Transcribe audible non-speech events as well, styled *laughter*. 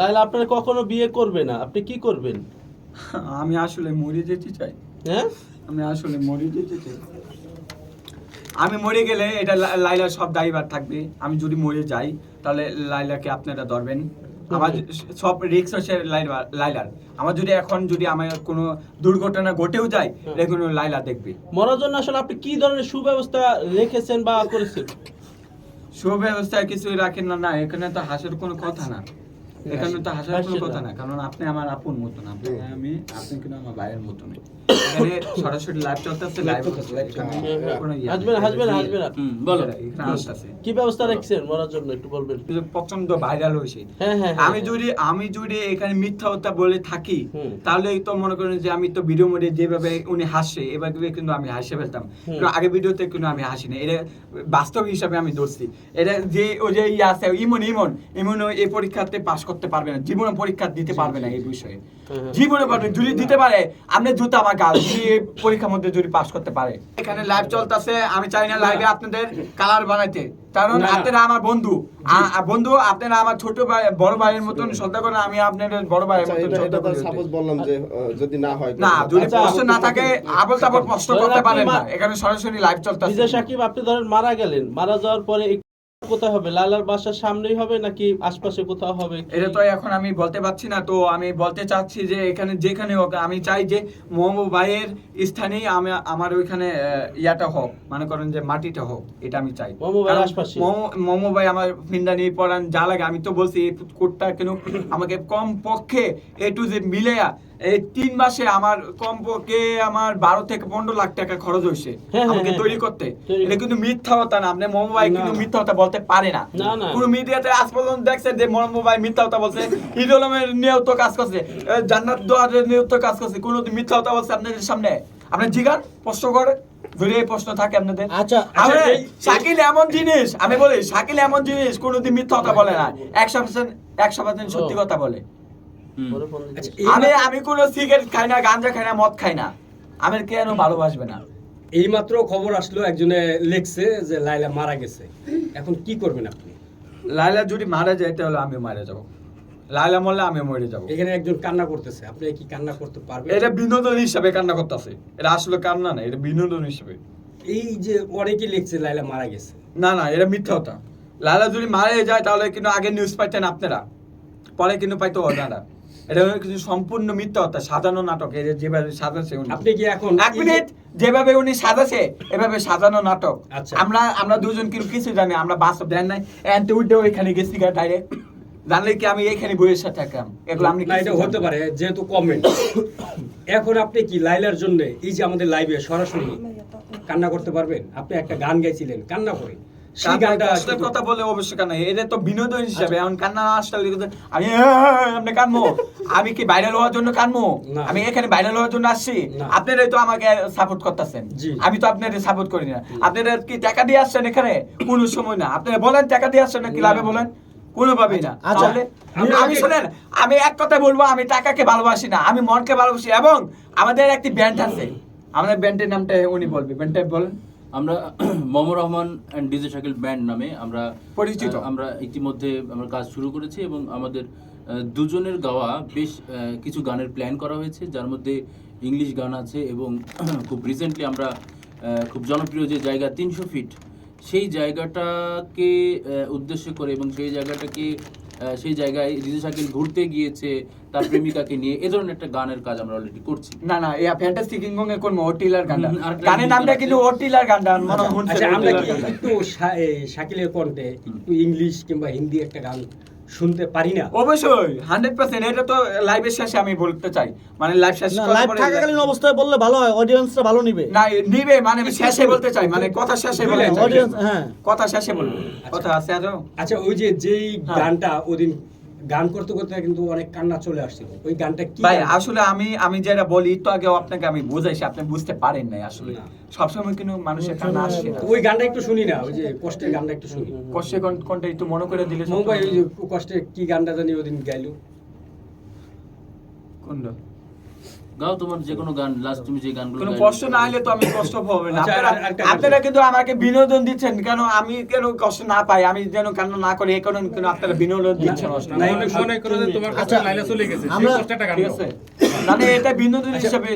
লাইলা আপনার কখনো বিয়ে করবে না। আপনি কি করবেন? আমি আসলে মরে যেতে চাই। হ্যাঁ? আমি আসলে মরে যেতে চাই। আমি মরে গেলে এটা লা- লাইলার সব দায়ভার থাকবে। আমি যদি মরে যাই তাহলে লাইলাকে আপনারা ধরবেন। আমার সব রিক্স হচ্ছে লাইলা- লাইলার। আমার যদি এখন যদি আমার কোনো দুর্ঘটনা ঘটেও যায় হুম। এগুলো লাইলা দেখবে। মরার জন্য আসলে আপনি কি ধরনের সুব্যবস্থা রেখেছেন বা করেছেন? সুব্যবস্থায় কিছু রাখেন না না এখানে তো হাসের কোনো কথা না। এখানে তো হাসার কোনো কথা না। কারণ আপনি আমার আপন মতন আপনি আমি আপনি কিন্তু আমার ভাইয়ের মতন। এখানে সরাসরি লাইভ চলতেছে লাইভ হচ্ছে এখানে কোনো হাসবেন হাসবেন হাসবেন বলো। কি ব্যবস্থা রেখেছেন মরার জন্য একটু বলবেন? প্রচণ্ড ভাইরাল হয়েছে। হ্যাঁ হ্যাঁ হ্যাঁ, আমি। যদি আমি যদি এখানে মিথ্যা কথা বলে থাকি তাহলে তো মনে করেন যে আমি তো ভিডিও মধ্যে যেভাবে উনি হাসছে এভাবে কিন্তু আমি হাসে ফেলতাম। আগে ভিডিওতে কিন্তু আমি হাসি না এটা বাস্তব হিসাবে আমি ধরছি। এটা যে ওই যে ইয়ে আছে ইমন ইমন ইমন এই পরীক্ষাতে পাশ করতে পারবে না জীবনে পরীক্ষা দিতে পারবে না এই বিষয়ে। জীবনে পারবে যদি দিতে পারে আপনি জুতা আমার গাল যদি পরীক্ষার মধ্যে যদি পাস করতে পারে। এখানে লাইভ চলতেছে আমি চাই না লাইভে আপনাদের কালার বানাইতে। কারণ। আপনারা আমার বন্ধু। বন্ধু আপনারা আমার ছোট ভাই বড় ভাইয়ের মতন শ্রদ্ধা করেন আমি আপনাদের বড় ভাইয়ের আচ্ছা, মতন শ্রদ্ধা করি। সাপোজ বললাম যে যদি না হয় না যদি আচ্ছা, প্রশ্ন না থাকে আবল তাবল প্রশ্ন করতে পারেন না। এখানে সরাসরি লাইভ চলতেছে। বিজয় সাকিব আপনি ধরেন মারা গেলেন। মারা যাওয়ার পরে কোথায় হবে? লালার বাসার সামনেই হবে নাকি আশপাশে কোথাও হবে? এটা তো এখন আমি বলতে পারছি না তো আমি বলতে চাচ্ছি যে এখানে যেখানে হোক আমি চাই যে মোহাম্মদ ভাইয়ের স্থানেই আমি আমার ওইখানে ইয়াটা হোক মনে করেন যে মাটিটা হোক এটা আমি চাই। মোহাম্মদ ভাই আমার ফিন্দানি পড়ান যা লাগে আমি তো বলছি এই কোডটা কেন আমাকে কম পক্ষে এ টু জেড মিলেয়া এই তিন মাসে আমার কম পক্ষে আমার বারো থেকে পনেরো লাখ টাকা খরচ হয়েছে হ্যাঁ, হ্যাঁ, আমাকে হ্যাঁ। তৈরি করতে। এটা কিন্তু মিথ্যা কথা না আপনি ভাই কিন্তু মিথ্যা কথা বলতে পারে না। পুরো মিডিয়াতে আজ পর্যন্ত দেখছেন যে ভাই মিথ্যা কথা বলছে হিরো আলমের নিয়েও তো কাজ করছে জান্নাত দোয়ারের নিয়েও তো কাজ করছে কোনো মিথ্যা কথা বলছে আপনাদের সামনে। আপনি জিগান প্রশ্ন করে যদি এই প্রশ্ন থাকে আপনাদের। আচ্ছা, আচ্ছা, শাকিল এমন জিনিস আমি বলি শাকিল এমন জিনিস কোনোদিন মিথ্যা কথা বলে না। একশো পার্সেন্ট একশো পার্সেন্ট সত্যি কথা বলে। আমি আমি কোনো সিগারেট খাই না গাঞ্জা খাই না মদ খাই না। আমি কেন ভালোবাসবে না? এইমাত্র খবর আসলো একজনে লেখছে যে লাইলা মারা গেছে। এখন কি করবেন আপনি? লাইলা যদি মারা যায় তাহলে আমি মারা যাব। লাইলা মরলে আমি মরে যাব। এখানে একজন কান্না করতেছে। আপনি কি কান্না করতে পারবেন? এটা বিনোদন হিসাবে কান্না করতেছে। এটা আসলে কান্না না এটা বিনোদন হিসাবে। এই যে অনেকে লিখছে লাইলা মারা গেছে। না না এটা মিথ্যা কথা। লালা যদি মারা যায় তাহলে কিন্তু আগে নিউজ পাইতেন আপনারা। পরে কিন্তু পাইতো ওনারা এটা কিন্তু সম্পূর্ণ মিথ্যা কথা সাজানো নাটক এই যে যেভাবে সাজাছে উনি। আপনি কি এখন এক মিনিট যেভাবে উনি সাজাছে এভাবে সাজানো নাটক। আচ্ছা। আমরা আমরা দুজন কিন্তু কিছু জানি আমরা বাস্তব দেন নাই। ওইখানে গেছি গা ডাইরেক্ট জানলে কি আমি এইখানে বইয়ের সাথে থাকতাম? এগুলো আমি এটা হতে পারে যেহেতু কমেন্ট এখন আপনি কি লাইলার জন্য এই যে আমাদের লাইভে সরাসরি কান্না করতে পারবেন? আপনি একটা গান গাইছিলেন কান্না করে। কথা বলে কান্না এটা তো বিনোদন হিসাবে। আচ্ছা। এখন কান্না না আসলে আমি আপনি কানবো আমি কি ভাইরাল হওয়ার জন্য আমি এখানে ভাইরাল হওয়ার জন্য আসছি। আপনারাই তো আমাকে সাপোর্ট করতেছেন। আমি তো আপনাদের সাপোর্ট করি না। আপনারা কি টাকা দিয়ে আসছেন এখানে? কোনো সময় না। আপনারা বলেন টাকা দিয়ে আসছেন না। কি। লাভে বলেন? কোনোভাবেই না। আচ্ছা, তাহলে আমি আমি শুনেন আমি এক কথা বলব আমি টাকাকে ভালোবাসি না। আমি মনকে ভালোবাসি এবং আমাদের একটি ব্যান্ড আছে। আমাদের ব্যান্ডের নামটা উনি বলবে। ব্যান্ডটা বলেন। আমরা *clears throat* মমর Rahman and DJ Shakil band নামে আমরা পরিচিত। আমরা ইতিমধ্যে আমরা কাজ শুরু করেছি এবং আমাদের দুজনের গাওয়া বেশ কিছু গানের প্ল্যান করা হয়েছে যার মধ্যে ইংলিশ গান আছে এবং *clears throat* খুব রিসেন্টলি আমরা খুব জনপ্রিয় যে জায়গা তিনশো ফিট সেই জায়গাটাকে উদ্দেশ্য করে এবং সেই জায়গাটাকে সেই জায়গায় রিজু শাকিল ঘুরতে গিয়েছে তার প্রেমিকাকে নিয়ে। এ ধরনের একটা গানের কাজ আমরা অলরেডি করছি। না না এই ফ্যান্টাস্টিক কিংকং এর কোন ওটিলার গান গানের নামটা কিন্তু ওটিলার মনে হয়। আচ্ছা আমরা কি একটু শাকিলের কণ্ঠে একটু ইংলিশ কিংবা হিন্দি একটা গান শুনতে পারি না। অবশ্যই হান্ড্রেড পার্সেন্ট এটা তো লাইভের শেষে আমি বলতে চাই। মানে লাইভ শেষ লাইভ থাকাকালীন অবস্থায় বললে ভালো হয় অডিয়েন্সটা ভালো নিবে। না নিবে মানে আমি শেষে বলতে চাই মানে কথা শেষে বলে অডিয়েন্স হ্যাঁ। কথা শেষে বলব। কথা আছে আরও আচ্ছা ওই যে যেই হ্যাঁ। গানটা ওদিন গান করতে করতে কিন্তু অনেক কান্না চলে আসছিল। ওই গানটা কি ভাই আসলে আমি আমি যেটা বলি তো আগেও আপনাকে আমি বুঝাইছি আপনি বুঝতে পারেন নাই আসলে। সবসময় কিন্তু মানুষের কান্না আসছে না ওই গানটা একটু শুনি না ওই যে কষ্টের গানটা একটু শুনি। কষ্টে কোন- কোনটা একটু মনে করে দিলে ভাই ওই যে কষ্টে কি গানটা জানি ওদিন গাইলো। কোনটা? গাও তোমার যে কোনো গান লাস্ট তুমি যে গানগুলো কোনো কষ্ট না হলে তো আমি কষ্ট পাবো না। আচ্ছা, আপনারা কিন্তু আমাকে বিনোদন দিচ্ছেন কেন আমি কেন কষ্ট না পাই? আমি যেন কান্না না করি এই কারণে কিন্তু আপনারা বিনোদন দিচ্ছেন। না, আমি মনে করো যে তোমার কাছে লাইলা চলে গেছে সেই আমরা- কষ্টটা গান মানে এটা বিনোদন হিসাবে